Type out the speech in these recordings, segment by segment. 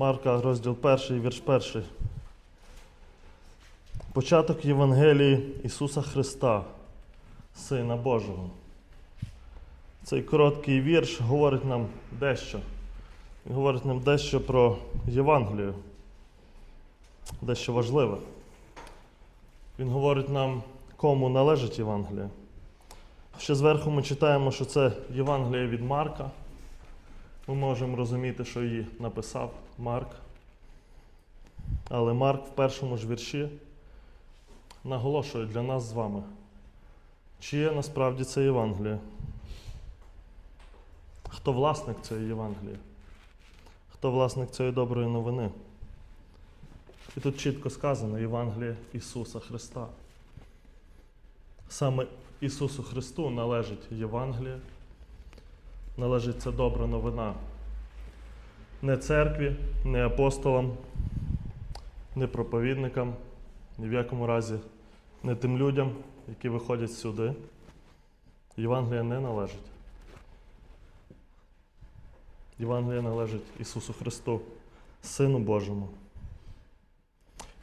Марка, розділ 1, вірш 1. Початок Євангелії Ісуса Христа, Сина Божого. Цей короткий вірш говорить нам дещо. Він говорить нам дещо про Євангелію, дещо важливе. Він говорить нам, кому належить Євангелія. Ще зверху ми читаємо, що це Євангелія від Марка. Ми можемо розуміти, що її написав Марк. Але Марк в першому ж вірші наголошує для нас з вами, чиє насправді це Євангеліє. Хто власник цієї Євангелії? Хто власник цієї доброї новини? І тут чітко сказано Євангеліє Ісуса Христа. Саме Ісусу Христу належить Євангеліє, належить ця добра новина. Не церкві, не апостолам, не проповідникам, ні в якому разі не тим людям, які виходять сюди. Євангелія не належить. Євангелія належить Ісусу Христу, Сину Божому.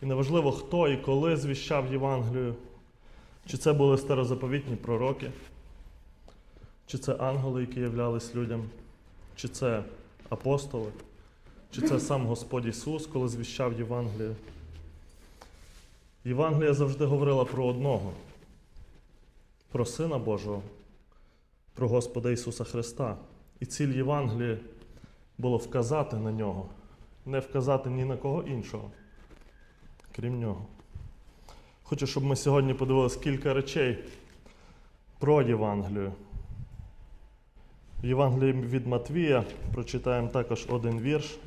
І неважливо, хто і коли звіщав Євангелію, чи це були старозаповітні пророки, чи це ангели, які являлись людям, чи це апостоли, чи це сам Господь Ісус, коли звіщав Євангелію. Євангелія завжди говорила про одного, про Сина Божого, про Господа Ісуса Христа. І ціль Євангелії було вказати на нього, не вказати ні на кого іншого, крім нього. Хочу, щоб ми сьогодні подивилися кілька речей про Євангелію. В Євангелії від Матвія прочитаємо також один вірш.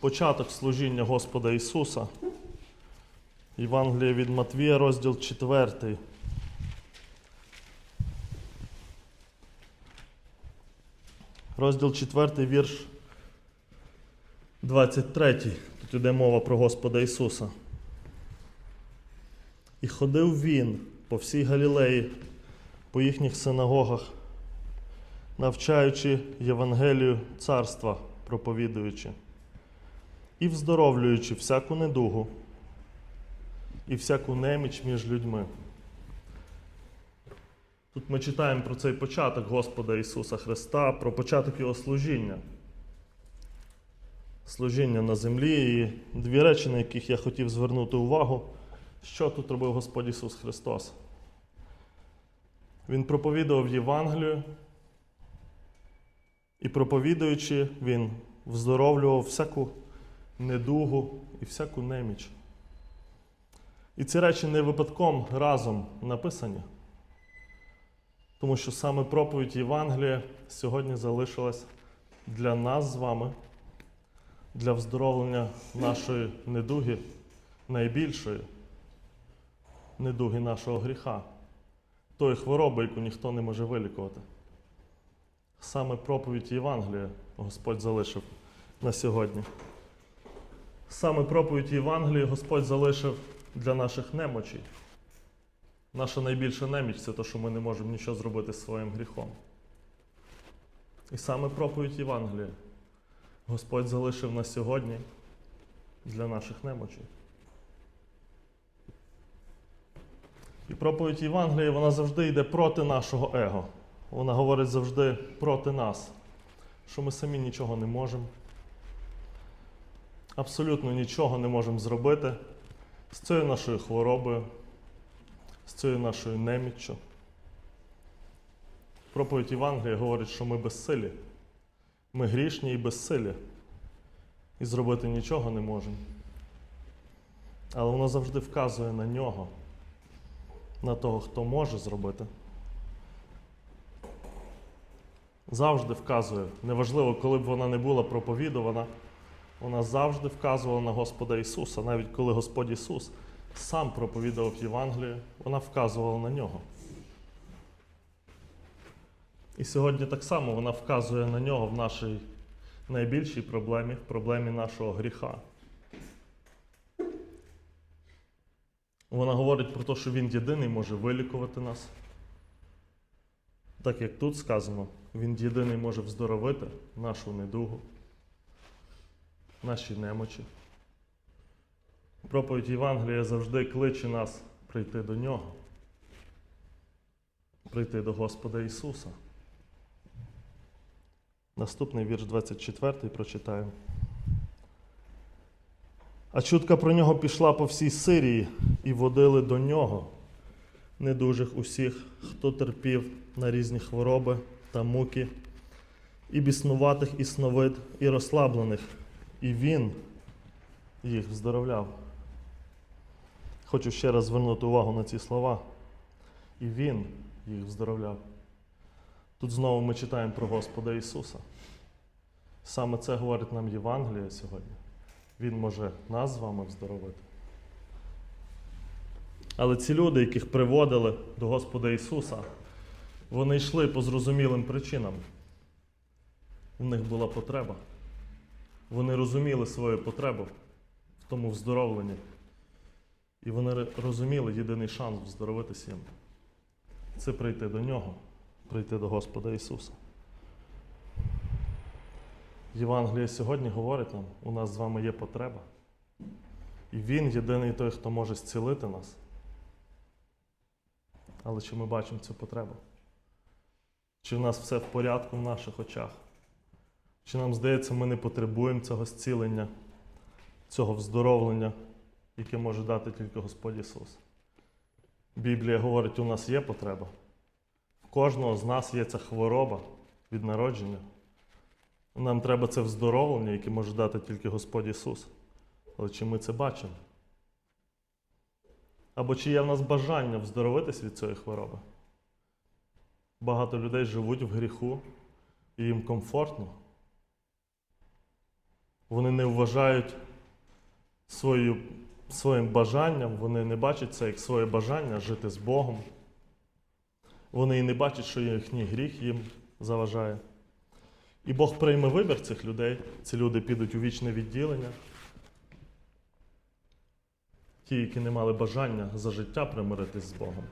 Початок служіння Господа Ісуса. Євангеліє від Матвія, розділ 4. Розділ 4, вірш 23. Тут йде мова про Господа Ісуса. І ходив він по всій Галілеї, по їхніх синагогах, навчаючи Євангелію царства, проповідуючи, і вздоровлюючи всяку недугу і всяку неміч між людьми. Тут ми читаємо про цей початок Господа Ісуса Христа, про початок Його служіння. Служіння на землі і дві речі, на яких я хотів звернути увагу, що тут робив Господь Ісус Христос. Він проповідував Євангелію, і проповідуючи, Він вздоровлював всяку недугу і всяку неміч. І ці речі не випадком разом написані. Тому що саме проповідь Євангелія сьогодні залишилась для нас з вами, для вздоровлення нашої недуги, найбільшої недуги нашого гріха, тої хвороби, яку ніхто не може вилікувати. Саме проповідь Євангелія Господь залишив на сьогодні. Саме проповідь Євангелія Господь залишив для наших немочей. Наша найбільша неміч це те, що ми не можемо нічого зробити своїм гріхом. І саме проповідь Євангелія Господь залишив на сьогодні для наших немочей. І проповідь Євангелія вона завжди йде проти нашого его. Вона говорить завжди проти нас, що ми самі нічого не можемо. Абсолютно нічого не можемо зробити з цією нашою хворобою, з цією нашою неміччю. Проповідь Євангелія говорить, що ми безсилі. Ми грішні і безсилі. І зробити нічого не можемо. Але воно завжди вказує на нього, на того, хто може зробити. Завжди вказує, неважливо, коли б вона не була проповідувана, вона завжди вказувала на Господа Ісуса. Навіть коли Господь Ісус сам проповідував Євангелію, вона вказувала на нього. І сьогодні так само вона вказує на нього в нашій найбільшій проблемі, в проблемі нашого гріха. Вона говорить про те, що Він єдиний може вилікувати нас. Так як тут сказано, Він єдиний може вздоровити нашу недугу. наші немочі. Проповідь Євангелія завжди кличе нас прийти до Нього, прийти до Господа Ісуса. Наступний вірш 24 прочитаємо. А чутка про нього пішла по всій Сирії і водили до нього недужих усіх, хто терпів на різні хвороби та муки, і біснуватих, і сновид, і розслаблених, і він їх вздоровляв. Хочу ще раз звернути увагу на ці слова. І він їх вздоровляв. Тут знову ми читаємо про Господа Ісуса. Саме це говорить нам Євангеліє сьогодні. Він може нас з вами вздоровити. Але ці люди, яких приводили до Господа Ісуса, вони йшли по зрозумілим причинам. У них була потреба. Вони розуміли свою потребу в тому вздоровленні. І вони розуміли єдиний шанс вздоровитися їм. Це прийти до Нього, прийти до Господа Ісуса. Євангеліє сьогодні говорить нам, у нас з вами є потреба. І Він єдиний той, хто може зцілити нас. Але чи ми бачимо цю потребу? Чи в нас все в порядку в наших очах? Чи нам здається, ми не потребуємо цього зцілення, цього вздоровлення, яке може дати тільки Господь Ісус? Біблія говорить, у нас є потреба. В кожного з нас є ця хвороба від народження. Нам треба це вздоровлення, яке може дати тільки Господь Ісус. Але чи ми це бачимо? Або чи є в нас бажання вздоровитись від цієї хвороби? Багато людей живуть в гріху і їм комфортно. Вони не вважають свою, своїм бажанням, вони не бачать це як своє бажання жити з Богом. Вони і не бачать, що їхній гріх їм заважає. І Бог прийме вибір цих людей. Ці люди підуть у вічне відділення. Ті, які не мали бажання за життя примиритись з Богом.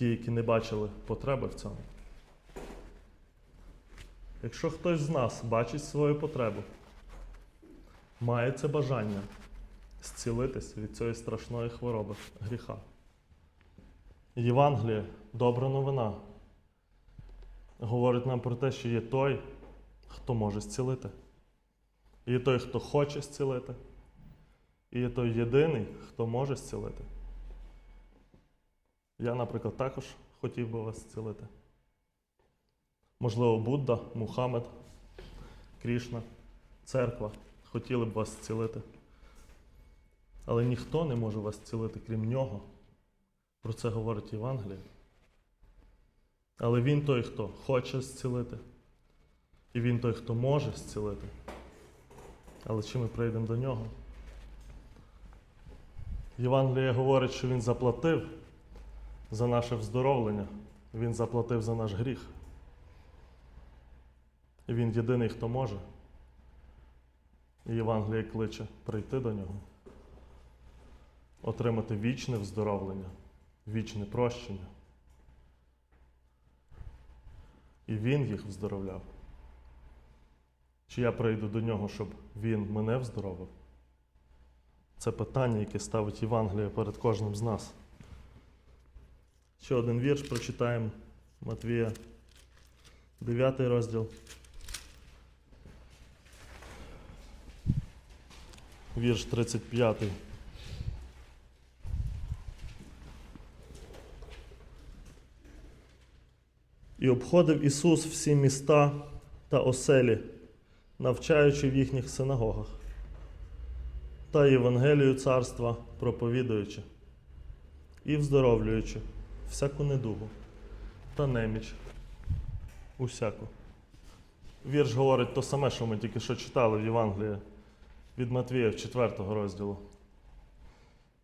Ті, які не бачили потреби в цьому. Якщо хтось з нас бачить свою потребу, має це бажання зцілитись від цієї страшної хвороби, гріха. Євангеліє, добра новина, говорить нам про те, що є той, хто може зцілити. Є той, хто хоче зцілити. І є той єдиний, хто може зцілити. Я, наприклад, також хотів би вас зцілити. Можливо, Будда, Мухаммед, Крішна, церква хотіли б вас зцілити. Але ніхто не може вас зцілити, крім нього. Про це говорить Євангеліє. Але Він той, хто хоче зцілити. І Він той, хто може зцілити. Але чи ми прийдемо до нього? Євангеліє говорить, що Він заплатив за наше вздоровлення. Він заплатив за наш гріх. І Він єдиний, хто може. І Євангеліє кличе прийти до нього, отримати вічне вздоровлення, вічне прощення. І Він їх вздоровляв. Чи я прийду до нього, щоб Він мене вздоровив? Це питання, яке ставить Євангеліє перед кожним з нас. Ще один вірш прочитаємо Матвія, 9 розділ. Вірш 35. І обходив Ісус всі міста та оселі, навчаючи в їхніх синагогах та Євангелію царства проповідуючи і вздоровлюючи всяку недугу та неміч усяку. Вірш говорить то саме, що ми тільки що читали в Євангелії від Матвія в 4 розділу.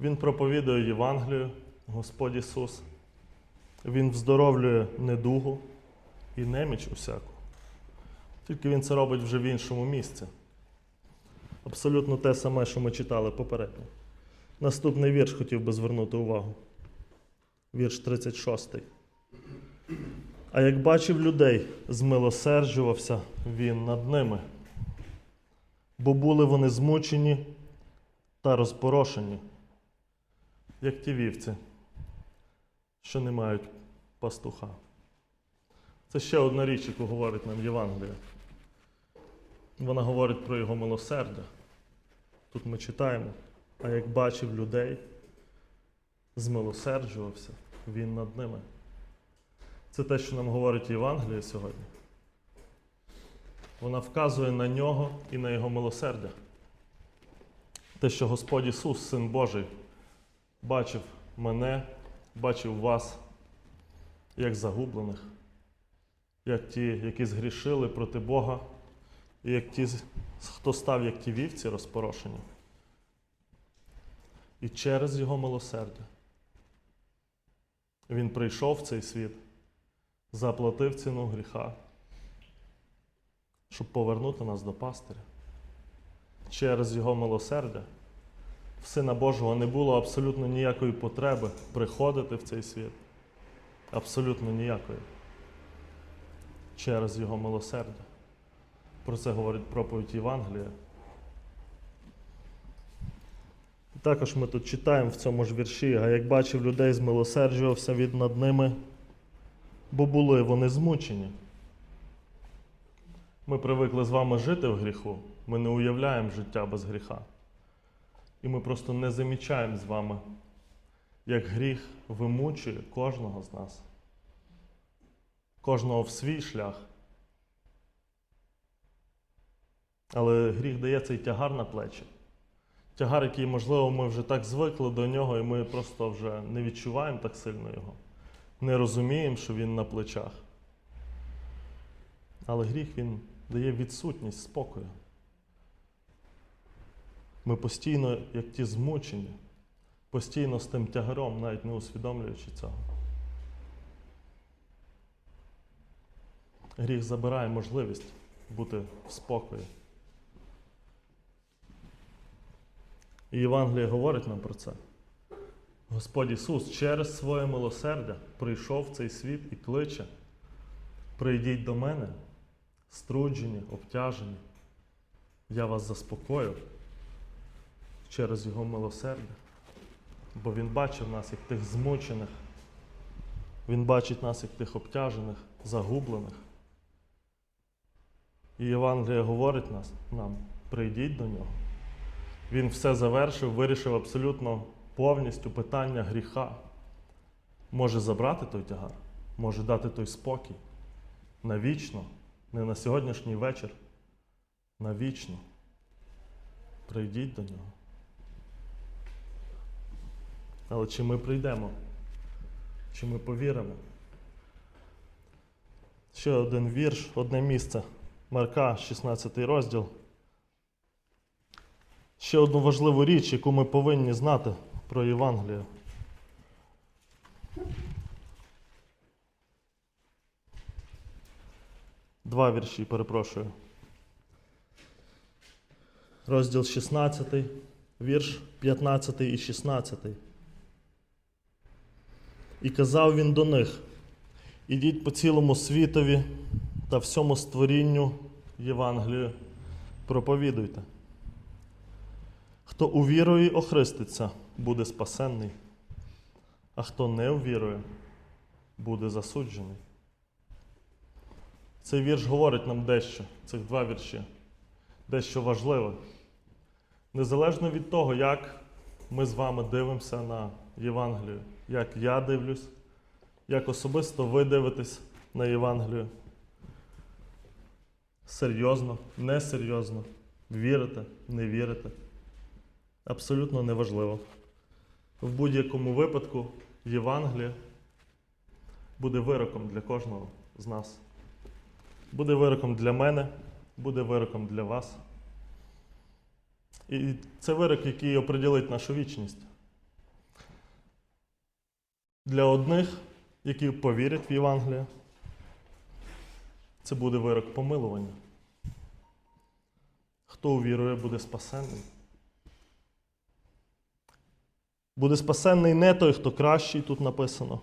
Він проповідує Євангелію, Господь Ісус. Він вздоровлює недугу і неміч усяку. Тільки Він це робить вже в іншому місці. Абсолютно те саме, що ми читали попередньо. Наступний вірш хотів би звернути увагу. Вірш 36. А як бачив людей, змилосерджувався він над ними. бо були вони змучені та розпорошені, як ті вівці, що не мають пастуха. Це ще одна річ, яку говорить нам Євангелія. Вона говорить про його милосердя. Тут ми читаємо, а як бачив людей, змилосерджувався він над ними. Це те, що нам говорить Євангеліє сьогодні. Вона вказує на нього і на його милосердя. Те, що Господь Ісус, Син Божий, бачив мене, бачив вас як загублених, як ті, які згрішили проти Бога, і як ті, хто став як ті вівці розпорошені. І через Його милосердя Він прийшов в цей світ, заплатив ціну гріха, щоб повернути нас до пастиря. Через Його милосердя в Сина Божого не було абсолютно ніякої потреби приходити в цей світ. Абсолютно ніякої. Через Його милосердя. Про це говорить проповідь Євангелія. Також ми тут читаємо в цьому ж вірші, а як бачив людей, змилосерджувався від над ними, бо були вони змучені. Ми привикли з вами жити в гріху, ми не уявляємо життя без гріха. І ми просто не замічаємо з вами, як гріх вимучує кожного з нас, кожного в свій шлях. Але гріх дає цей тягар на плечі. Тягар, який, можливо, ми вже так звикли до нього, і ми просто вже не відчуваємо так сильно його. Не розуміємо, що він на плечах. Але гріх він дає відсутність спокою. Ми постійно, як ті змучені, постійно з тим тягаром, навіть не усвідомлюючи цього. Гріх забирає можливість бути в спокої. І Євангеліє говорить нам про це. Господь Ісус через своє милосердя прийшов в цей світ і кличе: прийдіть до мене, струджені, обтяжені. Я вас заспокою через Його милосердя. Бо Він бачив нас як тих змучених, Він бачить нас як тих обтяжених, загублених. І Євангеліє говорить нас, нам: прийдіть до нього. Він все завершив, вирішив абсолютно повністю питання гріха. Може забрати той тягар, може дати той спокій навічно, не на сьогоднішній вечір, навічно. Прийдіть до нього. Але чи ми прийдемо? Чи ми повіримо? Ще один вірш, одне місце. Марка, 16 розділ. Ще одну важливу річ, яку ми повинні знати про Євангеліє. Два вірші, перепрошую. Розділ 16, вірш 15 і 16. І казав він до них: ідіть по цілому світові та всьому створінню Євангелію проповідуйте. Хто увірує і охриститься, буде спасенний, а хто не увірує, буде засуджений. Цей вірш говорить нам дещо, цих два вірші, дещо важливе. Незалежно від того, як ми з вами дивимося на Євангелію, як я дивлюсь, як особисто ви дивитесь на Євангелію. Серйозно, несерйозно, вірите, не вірите. Абсолютно неважливо. В будь-якому випадку Євангеліє буде вироком для кожного з нас. Буде вироком для мене, буде вироком для вас. І це вирок, який оприділить нашу вічність. Для одних, які повірять в Євангеліє, це буде вирок помилування. Хто увірує, буде спасенний. Буде спасенний не той, хто кращий, тут написано,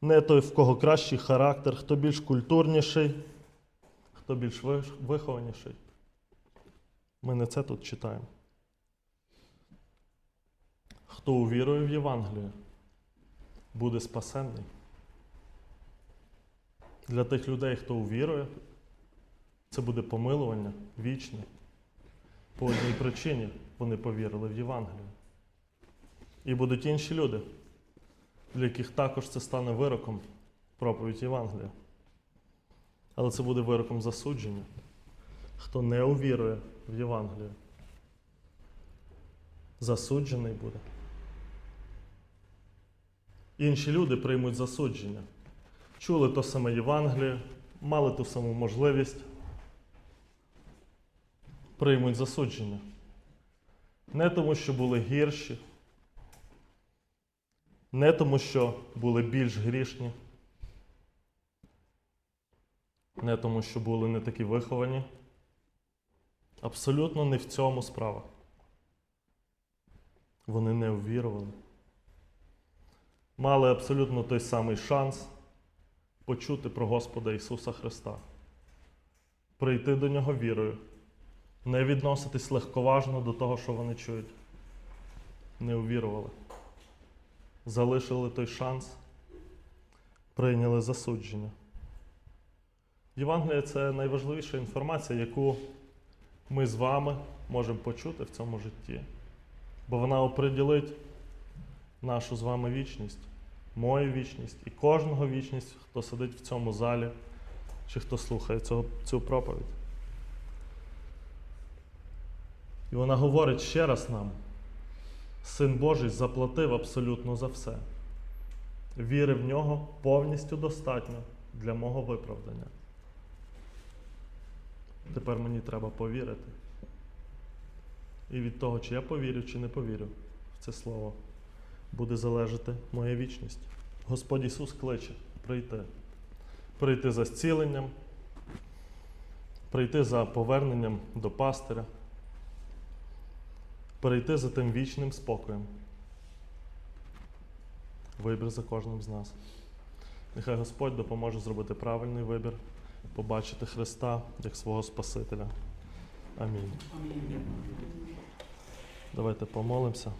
не той, в кого кращий характер, хто більш культурніший, хто більш вихованіший. Ми не це тут читаємо. Хто увірує в Євангеліє, буде спасенний. Для тих людей, хто увірує, це буде помилування вічне. По одній причині вони повірили в Євангелію. І будуть інші люди, для яких також це стане вироком проповідь Євангелія. Але це буде вироком засудження. Хто не увірує в Євангелію, засуджений буде. Інші люди приймуть засудження. Чули то саме Євангеліє, мали ту саму можливість, приймуть засудження. Не тому, що були гірші, не тому, що були більш грішні, не тому, що були не такі виховані. Абсолютно не в цьому справа. Вони не ввірували. Мали абсолютно той самий шанс почути про Господа Ісуса Христа, прийти до Нього вірою, не відноситись легковажно до того, що вони чують. Не увірували. Залишили той шанс, прийняли засудження. Євангелія це найважливіша інформація, яку ми з вами можемо почути в цьому житті. Бо вона оприділить нашу з вами вічність, мою вічність і кожного вічність, хто сидить в цьому залі чи хто слухає цього, цю проповідь. І вона говорить ще раз нам: Син Божий заплатив абсолютно за все. Віри в нього повністю достатньо для мого виправдання. Тепер мені треба повірити. І від того, чи я повірю, чи не повірю в це слово, буде залежати моя вічність. Господь Ісус кличе прийти. Прийти за зціленням, прийти за поверненням до пастиря, прийти за тим вічним спокоєм. Вибір за кожним з нас. Нехай Господь допоможе зробити правильний вибір, побачити Христа як свого Спасителя. Амінь. Давайте помолимося.